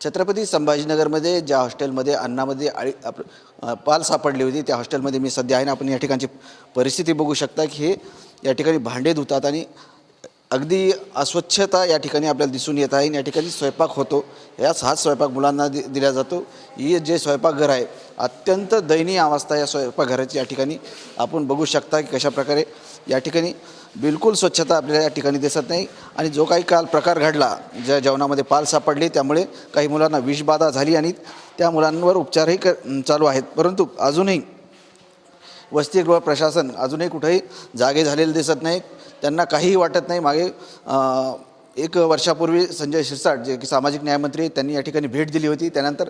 छत्रपती संभाजीनगरमध्ये ज्या हॉस्टेलमध्ये अन्नामध्ये आळी आप पाल सापडली होती त्या हॉस्टेलमध्ये मी सध्या आहे ना आपण या ठिकाणची परिस्थिती बघू शकता की हे या ठिकाणी भांडे धुतात आणि अगदी अस्वच्छता या ठिकाणी आपल्याला दिसून येत आहे. आणि या ठिकाणी स्वयंपाक होतो. याच हाच स्वयंपाक मुलांना दि दिला जातो. ही जे स्वयंपाकघर आहे अत्यंत दयनीय अवस्था या स्वयंपाकघराची या ठिकाणी आपण बघू शकता की कशाप्रकारे या ठिकाणी बिलकुल स्वच्छता आपल्याला या ठिकाणी दिसत नाही. आणि जो काही काल प्रकार घडला ज्या जेवणामध्ये पाल सापडली त्यामुळे काही मुलांना विषबाधा झाली आणि त्या मुलांवर उपचारही क चालू आहेत. परंतु अजूनही वसतिगृह प्रशासन अजूनही कुठेही जागे झालेले दिसत नाही. त्यांना काहीही वाटत नाही. मागे एक वर्षापूर्वी संजय शिरसाट जे की सामाजिक न्यायमंत्री त्यांनी या ठिकाणी भेट दिली होती. त्यानंतर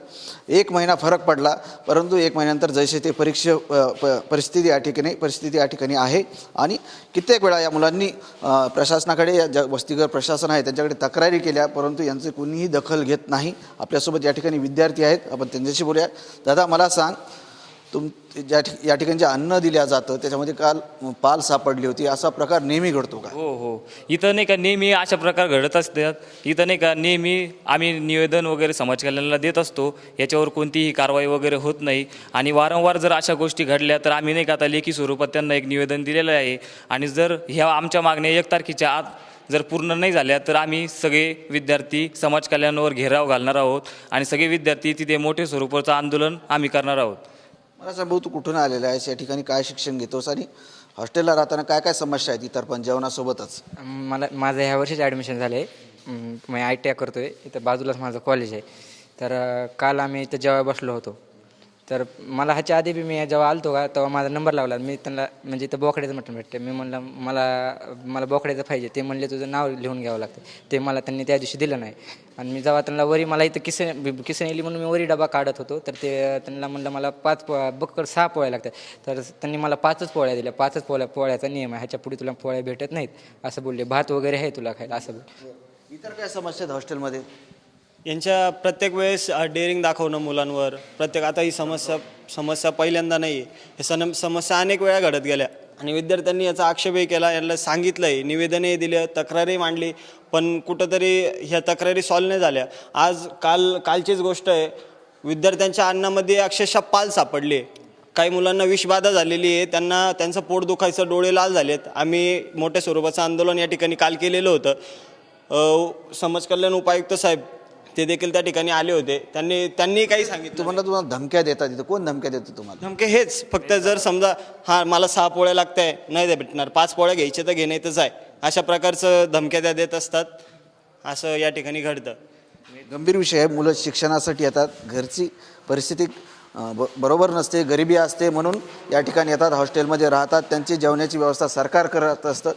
एक महिना फरक पडला परंतु एक महिन्यानंतर जैसे ते परीक्षे प परिस्थिती या ठिकाणी परिस्थिती या ठिकाणी आहे. आणि कित्येक वेळा या मुलांनी प्रशासनाकडे या ज्या वस्तीगर प्रशासन आहे त्यांच्याकडे तक्रारी केल्या परंतु यांचे कुणीही दखल घेत नाही. आपल्यासोबत या ठिकाणी विद्यार्थी आहेत. आपण त्यांच्याशी बोलूया दादा मला सांग तुम ज्या ठिक या ठिकाणी जे अन्न दिल्या जातं त्याच्यामध्ये काल पाल सापडली होती असा प्रकार नेहमी घडतो का? हो हो. इथं नाही का नेहमी अशा प्रकार घडत असतात. इथं नाही का नेहमी आम्ही निवेदन वगैरे समाज कल्याणाला देत असतो. याच्यावर कोणतीही कारवाई वगैरे होत नाही. आणि वारंवार जर अशा गोष्टी घडल्या तर आम्ही नाही का आता लेखी स्वरूपात त्यांना एक निवेदन दिलेलं आहे. आणि जर ह्या आमच्या मागण्या एक तारखेच्या आत जर पूर्ण नाही झाल्या तर आम्ही सगळे विद्यार्थी समाज कल्याणावर घेराव घालणार आहोत. आणि सगळे विद्यार्थी तिथे मोठे स्वरूपाचं आंदोलन आम्ही करणार आहोत. मला सांग भाऊ तू कुठून आलेला आहेस या ठिकाणी काय शिक्षण घेतोस आणि हॉस्टेलला राहताना काय काय समस्या आहेत इतर पण जेवणासोबतच? मला माझं ह्या वर्षीच ॲडमिशन झालं आहे मी आय टी आय करतो आहे इथं बाजूलाच माझं कॉलेज आहे. तर काल आम्ही इथं जेव्हा बसलो होतो. तर मला ह्याच्या आधी बी मी जेव्हा आलतो का तेव्हा माझा नंबर लावला. मी त्यांना म्हणजे इथं बोकड्याचं मटण भेटते. मी म्हणलं मला मला बोकड्याचं पाहिजे. ते म्हणले तुझं नाव लिहून घ्यावं लागतं. ते मला त्यांनी त्या दिवशी दिलं नाही. आणि मी जेव्हा त्यांना वरी मला इथं किसन किसन येली म्हणून मी वरी डबा काढत होतो तर ते त्यांना म्हणलं मला पाच पो बक्कर सहा पोळ्या लागतात. तर त्यांनी मला पाचच पोळ्या दिल्या. पाचच पोळ्या पोळ्याचा नियम आहे. ह्याच्या पुढे तुला पोळ्या भेटत नाहीत. असं बोलले भात वगैरे आहे तुला खायला असं बोल इतर काय समस्या आहेत हॉस्टेलमध्ये? यांच्या प्रत्येक वेळेस डेअरिंग दाखवणं मुलांवर. प्रत्येक आता ही समस्या समस्या पहिल्यांदा नाही आहे. हे सन समस्या अनेक वेळा घडत गेल्या. आणि विद्यार्थ्यांनी याचा आक्षेपही केला. यांना सांगितलंही निवेदनही दिलं तक्रारही मांडली पण कुठंतरी ह्या तक्रारी सॉल्व नाही झाल्या. आज काल कालचीच गोष्ट आहे. विद्यार्थ्यांच्या अन्नामध्ये अक्षरशः पाल सापडली काही मुलांना विषबाधा झालेली आहे. त्यांना त्यांचं पोट दुखायचं डोळे लाल झालेत. आम्ही मोठ्या स्वरूपाचं आंदोलन या ठिकाणी काल केलेलं होतं. समाज कल्याण उपायुक्त साहेब ते देखील त्या ठिकाणी आले होते. त्यांनी त्यांनी काही सांगितलं तुम्हाला तुम्हाला धमक्या देतात इथं कोण धमक्या देतं तुम्हाला? नेमके हेच. फक्त जर समजा हा मला सहा पोळ्या लागत आहे नाही दे भेटणार. पाच पोळ्या घ्यायचे तर घेण्यातच आहे अशा प्रकारचं धमक्या त्या देत असतात. असं या ठिकाणी घडतं. गंभीर विषय आहे. मुलं शिक्षणासाठी येतात. घरची परिस्थिती अं, ब बरोबर नसते. गरिबी असते म्हणून या ठिकाणी येतात. हॉस्टेलमध्ये राहतात. त्यांची जेवणाची व्यवस्था सरकार करत असतं.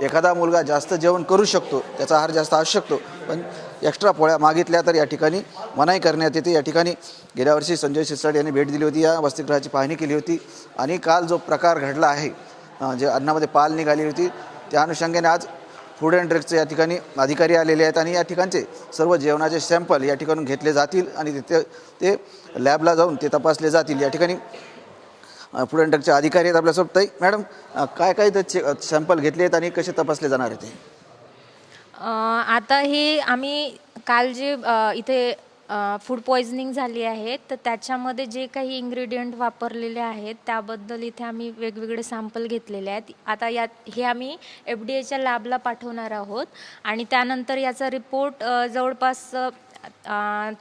एखादा मुलगा जास्त जेवण करू शकतो त्याचा आहार जास्त असू शकतो पण एक्स्ट्रा पोळ्या मागितल्या तर या ठिकाणी मनाई करण्यात येते. या ठिकाणी गेल्या वर्षी संजय शिरसाट यांनी भेट दिली होती या वसतिगृहाची पाहणी केली होती आणि काल जो प्रकार घडला आहे जे अन्नामध्ये पाल निघाली होती त्या अनुषंगाने आज फूड अँड ड्रग्सचे या ठिकाणी अधिकारी आलेले आहेत आणि या ठिकाणचे सर्व जेवणाचे सॅम्पल या ठिकाणून घेतले जातील आणि तिथे ते लॅबला जाऊन ते तपासले जातील. या ठिकाणी फूड अँड अधिकारी आहेत आपल्यासोबत. ताई मॅडम काय काय त्याचे सॅम्पल घेतले आहेत आणि कसे तपासले जाणार आहेत ते? आता हे आम्ही काल जे इथे फूड पॉइझनिंग झाली आहे तर त्याच्यामध्ये जे काही इन्ग्रेडियंट वापरलेले आहेत त्याबद्दल इथे आम्ही वेगवेगळे सॅम्पल घेतलेले आहेत. आता यात हे आम्ही एफ डी एच्या लॅबला पाठवणार आहोत आणि त्यानंतर याचा रिपोर्ट जवळपास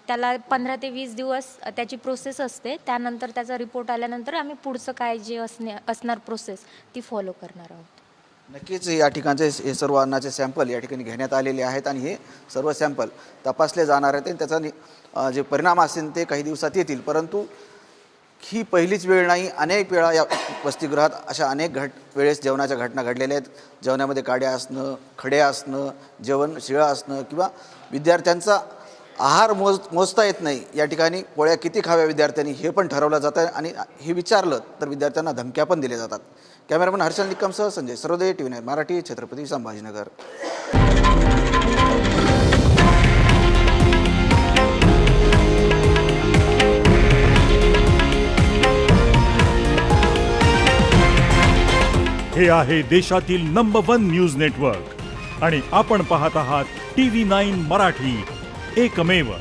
त्याला पंधरा ते वीस दिवस त्याची प्रोसेस असते. त्यानंतर त्याचा रिपोर्ट आल्यानंतर आम्ही पुढचं काय जे असणे असणार प्रोसेस ती फॉलो करणार आहोत. नक्कीच या ठिकाणचे हे सर्व अन्नाचे सॅम्पल या ठिकाणी घेण्यात आलेले आहेत आणि हे सर्व सॅम्पल तपासले जाणार आहेत आणि त्याचा जे परिणाम असेल ते काही दिवसात येतील. परंतु ही पहिलीच वेळ नाही. अनेक वेळा या वसतिगृहात अशा अनेक घट वेळेस जेवणाच्या घटना घडलेल्या आहेत. जेवणामध्ये काड्या असणं खडे असणं जेवण शिळं असणं किंवा विद्यार्थ्यांचा आहार मोज मोजता येत नाही. या ठिकाणी पोळ्या किती खाव्या विद्यार्थ्यांनी हे पण ठरवलं जातं आणि हे विचारलं तर विद्यार्थ्यांना धमक्या पण दिल्या जातात. कॅमेरामन हर्षल निकमसह संजय सर्वोदय टी व्ही मराठी छत्रपती संभाजीनगर. हे आहे देशातील नंबर वन न्यूज नेटवर्क आणि आपण पाहत आहात टी व्ही नाईन मराठी. एकमेव